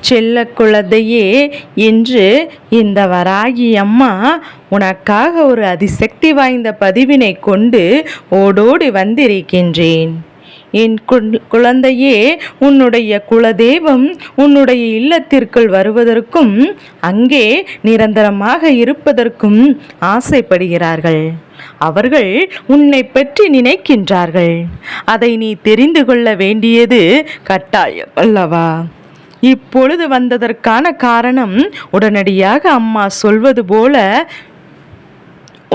செல்ல குழந்தையே இன்று இந்த வராகி அம்மா உனக்காக ஒரு அதிசக்தி வாய்ந்த பதிவினை கொண்டு ஓடோடி வந்திருக்கின்றேன். என் குழந்தையே உன்னுடைய குலதெய்வம் உன்னுடைய இல்லத்திற்குள் வருவதற்கும் அங்கே நிரந்தரமாக இருப்பதற்கும் ஆசைப்படுகிறார்கள். அவர்கள் உன்னை பற்றி நினைக்கின்றார்கள். அதை நீ தெரிந்து கொள்ள வேண்டியது கட்டாயம் அல்லவா? இப்பொழுது வந்ததற்கான காரணம் உடனடியாக அம்மா சொல்வது போல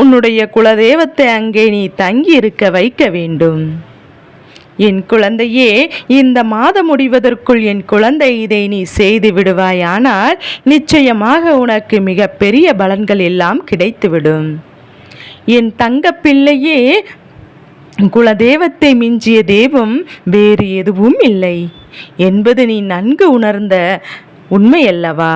உன்னுடைய குலதெய்வத்தை அங்கே நீ தங்கி இருக்க வைக்க வேண்டும். என் குழந்தையே இந்த மாதம் முடிவதற்குள் என் குழந்தை இதை நீ செய்து விடுவாயானால் நிச்சயமாக உனக்கு மிகப்பெரிய பலன்கள் எல்லாம் கிடைத்துவிடும். என் தங்க பிள்ளையே குலதெய்வத்தை மிஞ்சிய தெய்வம் வேறு எதுவும் இல்லை. என்பது நீ நன்கு உணர்ந்த உண்மையல்லவா?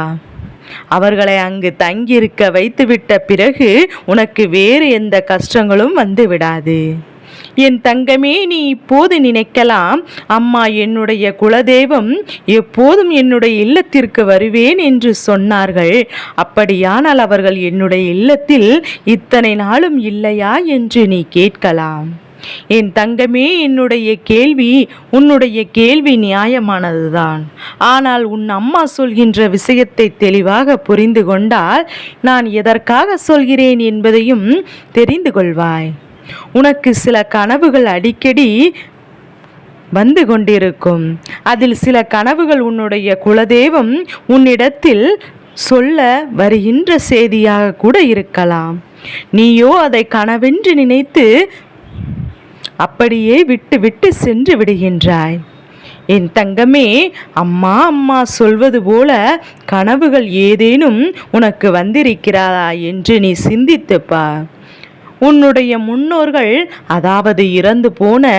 அவர்களை அங்கு தங்கியிருக்க வைத்துவிட்ட பிறகு உனக்கு வேறு எந்த கஷ்டங்களும் வந்து விடாது என் தங்கமே நீ இப்போது நினைக்கலாம் அம்மா என்னுடைய குலதெய்வம் எப்போதும் என்னுடைய இல்லத்திற்கு வருவேன் என்று சொன்னார்கள். அப்படியானால் அவர்கள் என்னுடைய இல்லத்தில் இத்தனை நாளும் இல்லையா என்று நீ கேட்கலாம். என் தங்கமே என்னுடைய கேள்வி உன்னுடைய கேள்வி நியாயமானதுதான். ஆனால் உன் அம்மா சொல்கின்ற விஷயத்தை தெளிவாக புரிந்து கொண்டால் நான் எதற்காக சொல்கிறேன் என்பதையும் தெரிந்து கொள்வாய். உனக்கு சில கனவுகள் அடிக்கடி வந்து கொண்டிருக்கும். அதில் சில கனவுகள் உன்னுடைய குலதெய்வம் உன்னிடத்தில் சொல்ல வருகின்ற செய்தியாக கூட இருக்கலாம். நீயோ அதை கனவென்று நினைத்து அப்படியே விட்டு விட்டு சென்று விடுகின்றாய். என் தங்கமே அம்மா அம்மா சொல்வது போல கனவுகள் ஏதேனும் உனக்கு வந்திருக்கிறாரா என்று நீ சிந்தித்துப்பா. உன்னுடைய முன்னோர்கள் அதாவது இறந்து போன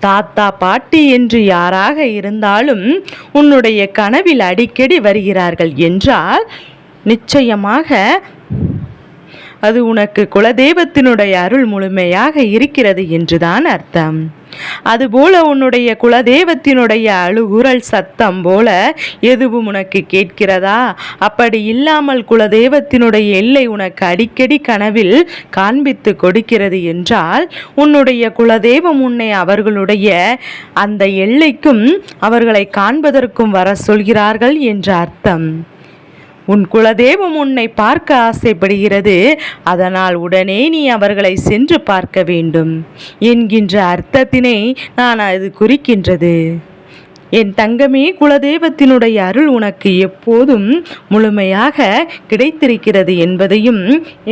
தாத்தா பாட்டி என்று யாராக இருந்தாலும் உன்னுடைய கனவில் அடிக்கடி வருகிறார்கள் என்றால் நிச்சயமாக அது உனக்கு குலதெய்வத்தினுடைய அருள் முழுமையாக இருக்கிறது என்றுதான் அர்த்தம். அதுபோல உன்னுடைய குலதெய்வத்தினுடைய அழுகுரல் சத்தம் போல எதுவும் உனக்கு கேட்கிறதா? அப்படி இல்லாமல் குலதெய்வத்தினுடைய எல்லை உனக்கு அடிக்கடி கனவில் காண்பித்து கொடுக்கிறது என்றால் உன்னுடைய குலதெய்வம் உன்னை அவர்களுடைய அந்த எல்லைக்கும் அவர்களை காண்பதற்கும் வர சொல்கிறார்கள் என்ற அர்த்தம். உன் குலதெய்வம் உன்னை பார்க்க ஆசைப்படுகிறது. அதனால் உடனே நீ அவர்களை சென்று பார்க்க வேண்டும். என்கின்ற அர்த்தத்தினை நான் அது குறிக்கின்றது. என் தங்கமே குலதெய்வத்தினுடைய அருள் உனக்கு எப்போதும் முழுமையாக கிடைத்திருக்கிறது என்பதையும்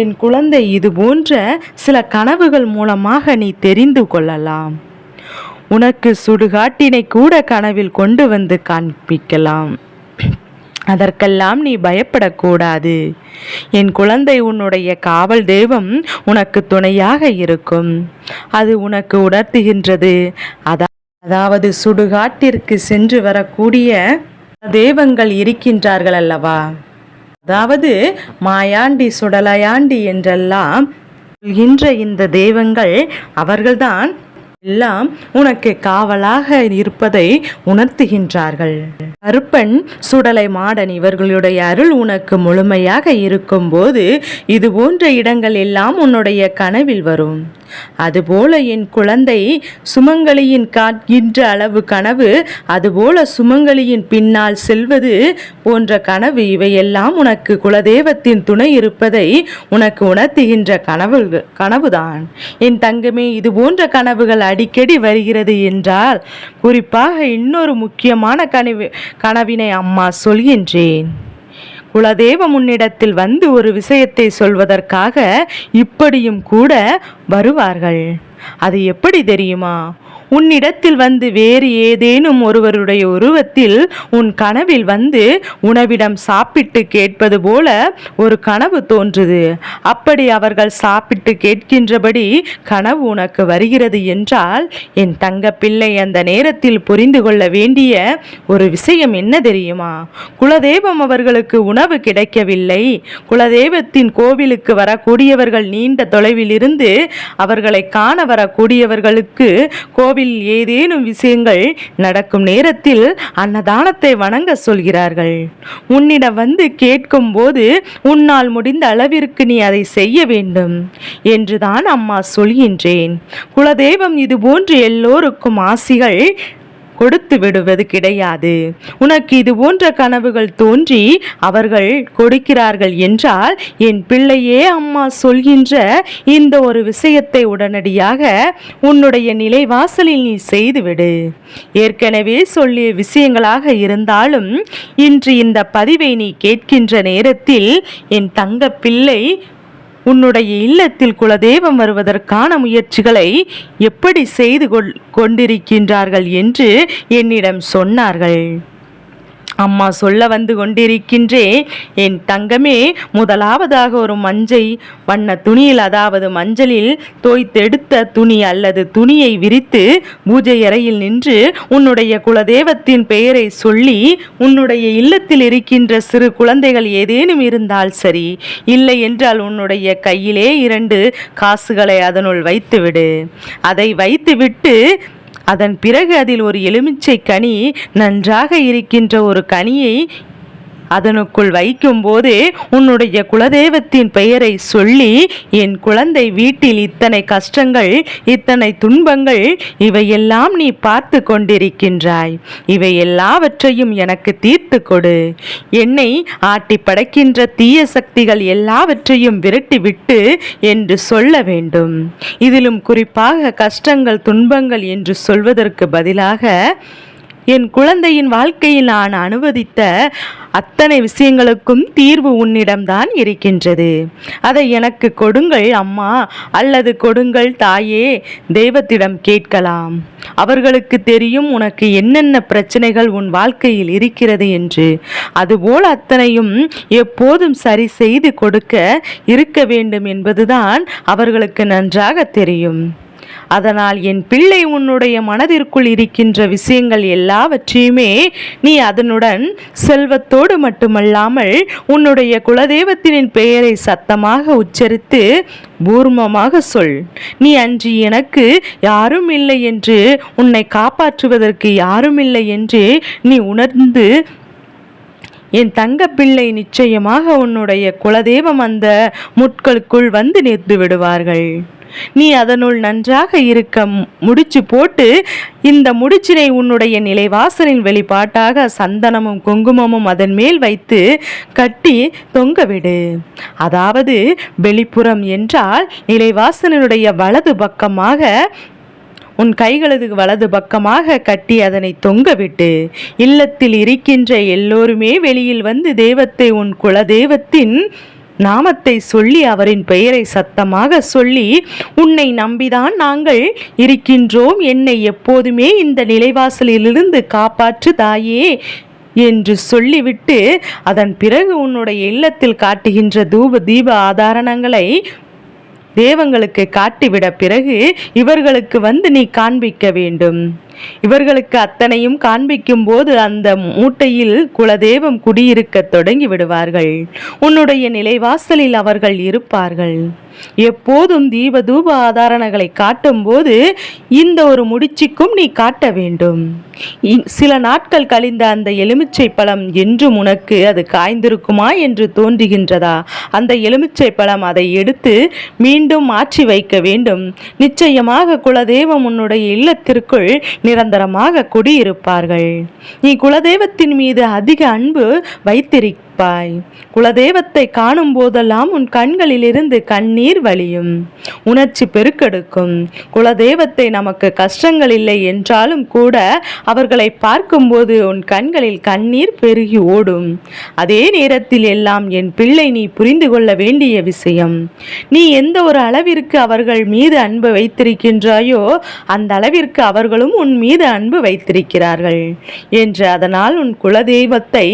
என் குழந்தை இது போன்ற சில கனவுகள் மூலமாக நீ தெரிந்து கொள்ளலாம். உனக்கு சுடுகாட்டினை கூட கனவில் கொண்டு வந்து காண்பிக்கலாம். அதற்கெல்லாம் நீ பயப்படக்கூடாது. என் குழந்தை உன்னுடைய காவல் தெய்வம் உனக்கு துணையாக இருக்கும். அது உனக்கு உணர்த்துகின்றது. அதாவது சுடுகாட்டிற்கு சென்று வரக்கூடிய தெய்வங்கள் இருக்கின்றார்கள் அல்லவா? அதாவது மாயாண்டி சுடலையாண்டி என்றெல்லாம் சொல்கின்ற இந்த தெய்வங்கள் அவர்கள்தான் எல்லாம் உனக்கு காவலாக இருப்பதை உணர்த்துகின்றார்கள். கருப்பன் சுடலை மாடன் இவர்களுடைய அருள் உனக்கு முழுமையாக இருக்கும்போது இது போன்ற இடங்கள் எல்லாம் உன்னுடைய கனவில் வரும். அதுபோல என் குழந்தை சுமங்கலியின் காட்கின்ற அளவு கனவு அதுபோல சுமங்கலியின் பின்னால் செல்வது போன்ற கனவு இவையெல்லாம் உனக்கு குலதெய்வத்தின் துணை இருப்பதை உனக்கு உணர்த்துகின்ற கனவு கனவுதான். என் தங்கமே இது போன்ற கனவுகள் அடிக்கடி வருகிறது என்றால் குறிப்பாக இன்னொரு முக்கியமான கனவு கனவினை அம்மா சொல்கின்றேன். குலதெய்வம் உன்னிடத்தில் வந்து ஒரு விஷயத்தை சொல்வதற்காக இப்படியும் கூட வருவார்கள். அது எப்படி தெரியுமா? உன்னிடத்தில் வந்து வேறு ஏதேனும் ஒருவருடைய உருவத்தில் உன் கனவில் வந்து உணவிடம் சாப்பிட்டு கேட்பது போல ஒரு கனவு தோன்றுது. அப்படி அவர்கள் சாப்பிட்டு கேட்கின்றபடி கனவு உனக்கு வருகிறது என்றால் என் தங்க பிள்ளை அந்த நேரத்தில் புரிந்து கொள்ள வேண்டிய ஒரு விஷயம் என்ன தெரியுமா? குலதெய்வம் அவர்களுக்கு உணவு கிடைக்கவில்லை. குலதெய்வத்தின் கோவிலுக்கு வரக்கூடியவர்கள் நீண்ட தொலைவில் இருந்து அவர்களை காண வரக்கூடியவர்களுக்கு கோவில் கோவில் ஏதேனும் விஷயங்கள் நடக்கும் நேரத்தில் அன்னதானத்தை வணங்க சொல்கிறார்கள். உன்னிடம் வந்து கேட்கும் போது உன்னால் முடிந்த அளவிற்கு நீ அதை செய்ய வேண்டும் என்றுதான் அம்மா சொல்கின்றேன். குலதெய்வம் இது போன்று எல்லோருக்கும் ஆசிகள் கொடுத்து விடுவது கிடையாது. உனக்கு இது போன்ற கனவுகள் தோன்றி அவர்கள் கொடுக்கிறார்கள் என்றால் என் பிள்ளையே அம்மா சொல்கின்ற இந்த ஒரு விஷயத்தை உடனடியாக உன்னுடைய நிலைவாசலில் நீ செய்துவிடு. ஏற்கனவே சொல்லிய விஷயங்களாக இருந்தாலும் இன்று இந்த பதிவை நீ கேட்கின்ற நேரத்தில் என் தங்க பிள்ளை உன்னுடைய இல்லத்தில் குலதெய்வம் வருவதற்கான முயற்சிகளை எப்படி செய்து கொள் கொண்டிருக்கின்றார்கள் என்று என்னிடம் சொன்னார்கள். அம்மா சொல்ல வந்து கொண்டிருக்கின்றேன் என் தங்கமே முதலாவதாக ஒரு மஞ்சை வண்ண துணியில் அதாவது மஞ்சளில் தோய்த்தெடுத்த துணி அல்லது துணியை விரித்து பூஜை அறையில் நின்று உன்னுடைய குலதெய்வத்தின் பெயரை சொல்லி உன்னுடைய இல்லத்தில் இருக்கின்ற சிறு குழந்தைகள் ஏதேனும் இருந்தால் சரி இல்லை என்றால் உன்னுடைய கையிலே இரண்டு காசுகளை அதனுள் வைத்துவிடு. அதை வைத்துவிட்டு அதன் பிறகு அதில் ஒரு எலுமிச்சை கனி நன்றாக இருக்கின்ற ஒரு கனியை அதனுக்குள் வைக்கும்போது உன்னுடைய குலதெய்வத்தின் பெயரை சொல்லி என் குழந்தை வீட்டில் இத்தனை கஷ்டங்கள் இத்தனை துன்பங்கள் இவையெல்லாம் நீ பார்த்து கொண்டிருக்கின்றாய். இவை எல்லாவற்றையும் எனக்கு தீர்த்து கொடு. என்னை ஆட்டி படைக்கின்ற தீய சக்திகள் எல்லாவற்றையும் விரட்டிவிட்டு என்று சொல்ல வேண்டும். இதிலும் குறிப்பாக கஷ்டங்கள் துன்பங்கள் என்று சொல்வதற்கு பதிலாக என் குழந்தையின் வாழ்க்கையில் நான் அனுமதித்த அத்தனை விஷயங்களுக்கும் தீர்வு உன்னிடம்தான் இருக்கின்றது. அதை எனக்கு கொடுங்கள் அம்மா. அல்லது கொடுங்கள் தாயே. தெய்வத்திடம் கேட்கலாம். அவர்களுக்கு தெரியும் உனக்கு என்னென்ன பிரச்சனைகள் உன் வாழ்க்கையில் இருக்கிறது என்று. அதுபோல் அத்தனையும் எப்போதும் சரி செய்து கொடுக்க இருக்க வேண்டும் என்பதுதான் அவர்களுக்கு நன்றாக தெரியும். அதனால் என் பிள்ளை உன்னுடைய மனதிற்குள் இருக்கின்ற விஷயங்கள் எல்லாவற்றையுமே நீ அதனுடன் செல்வத்தோடு மட்டுமல்லாமல் உன்னுடைய குலதெய்வத்தினின் பெயரை சத்தமாக உச்சரித்து பூர்மமாக சொல். நீ அன்று எனக்கு யாரும் இல்லை என்று உன்னை காப்பாற்றுவதற்கு யாரும் இல்லை என்று நீ உணர்ந்து என் தங்க பிள்ளை நிச்சயமாக உன்னுடைய குலதெய்வம் அந்த முட்களுக்குள் வந்து நிறுத்து விடுவார்கள் நீ அதனுள் நன்றாக இருக்க முடிச்சு போட்டு இந்த முடிச்சினை உன்னுடைய நிலைவாசலின் வெளிப்பாட்டாக சந்தனமும் குங்குமமும் அதன் மேல் வைத்து கட்டி தொங்கவிடு அதாவது வெளிப்புறம் என்றால் நிலைவாசலினுடைய வலது பக்கமாக உன் கைகளது வலது பக்கமாக கட்டி அதனை தொங்கவிட்டு இல்லத்தில் இருக்கின்ற எல்லோருமே வெளியில் வந்து தெய்வத்தை உன் குல தெய்வத்தின் நாமத்தை சொல்லி அவரின் பெயரை சத்தமாக சொல்லி உன்னை நம்பிதான் நாங்கள் இருக்கின்றோம். என்னை எப்போதுமே இந்த நிலைவாசலிலிருந்து காப்பாற்று தாயே என்று சொல்லிவிட்டு அதன் பிறகு உன்னுடைய இல்லத்தில் காட்டுகின்ற தூப தீப ஆதாரணங்களை தேவங்களுக்கு காட்டிவிட பிறகு இவர்களுக்கு வந்து நீ காண்பிக்க வேண்டும். இவர்களுக்கு அத்தனையும் காண்பிக்கும் போது அந்த மூட்டையில் குலதெய்வம் குடியிருக்க தொடங்கி விடுவார்கள் உன்னுடைய நிலைவாசலில் அவர்கள் இருப்பார்கள். எப்போதும் தீபதூப ஆதாரணங்களை காட்டும் போது இந்த ஒரு முடிச்சிக்கும் நீ காட்ட வேண்டும். சில நாட்கள் கழிந்த அந்த எலுமிச்சை பழம் என்றும் உனக்கு அது காய்ந்திருக்குமா என்று தோன்றுகின்றதா? அந்த எலுமிச்சை பழம் அதை எடுத்து மீண்டும் மாற்றி வைக்க வேண்டும். நிச்சயமாக குலதெய்வம் உன்னுடைய இல்லத்திற்குள் நிரந்தரமாக குடியிருப்பார்கள். நீ குலதெய்வத்தின் மீது அதிக அன்பு வைத்திருக்க இருப்பாய் குலதெய்வத்தை காணும் போதெல்லாம் உன் கண்களிலிருந்து கண்ணீர் வழியும். உணர்ச்சி பெருக்கெடுக்கும். குலதெய்வத்தை நமக்கு கஷ்டங்கள் இல்லை என்றாலும் கூட அவர்களை பார்க்கும்போது உன் கண்களில் கண்ணீர் பெருகி ஓடும். அதே நேரத்தில் எல்லாம் என் பிள்ளை நீ புரிந்து கொள்ள வேண்டிய விஷயம். நீ எந்த ஒரு அளவிற்கு அவர்கள் மீது அன்பு வைத்திருக்கின்றாயோ அந்த அளவிற்கு அவர்களும் உன் மீது அன்பு வைத்திருக்கிறார்கள். என்று அதனால் உன் குலதெய்வத்தை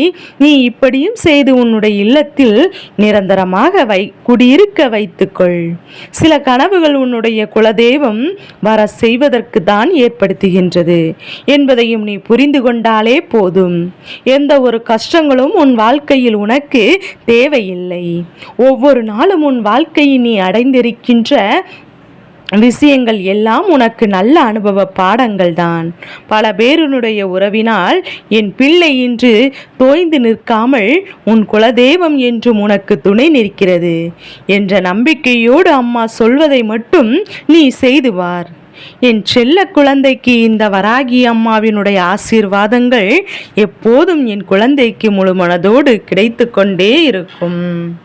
நீ இப்படியும் செய் செய்து உன்னுடைய இல்லத்தில் நிரந்தரமாக வை குடியிருக்க வைத்துக்கொள். சில கனவுகள் உன்னுடைய குலதெய்வம் வர செய்வதற்கு தான் ஏற்படுத்துகின்றது என்பதையும் நீ புரிந்து கொண்டாலே போதும். எந்த ஒரு கஷ்டங்களும் உன் வாழ்க்கையில் உனக்கு தேவையில்லை. ஒவ்வொரு நாளும் உன் வாழ்க்கையை நீ அடைந்திருக்கின்ற விஷயங்கள் எல்லாம் உனக்கு நல்ல அனுபவ பாடங்கள் தான் பல பேருனுடைய உறவினால் என் பிள்ளை இன்று தோய்ந்து நிற்காமல் உன் குலதெய்வம் என்றும் உனக்கு துணை நிற்கிறது என்ற நம்பிக்கையோடு அம்மா சொல்வதை மட்டும் நீ செய்துவார் என் செல்ல குழந்தைக்கு இந்த வராகி அம்மாவினுடைய ஆசீர்வாதங்கள் எப்போதும் என் குழந்தைக்கு முழு மனதோடு கிடைத்து கொண்டே இருக்கும்.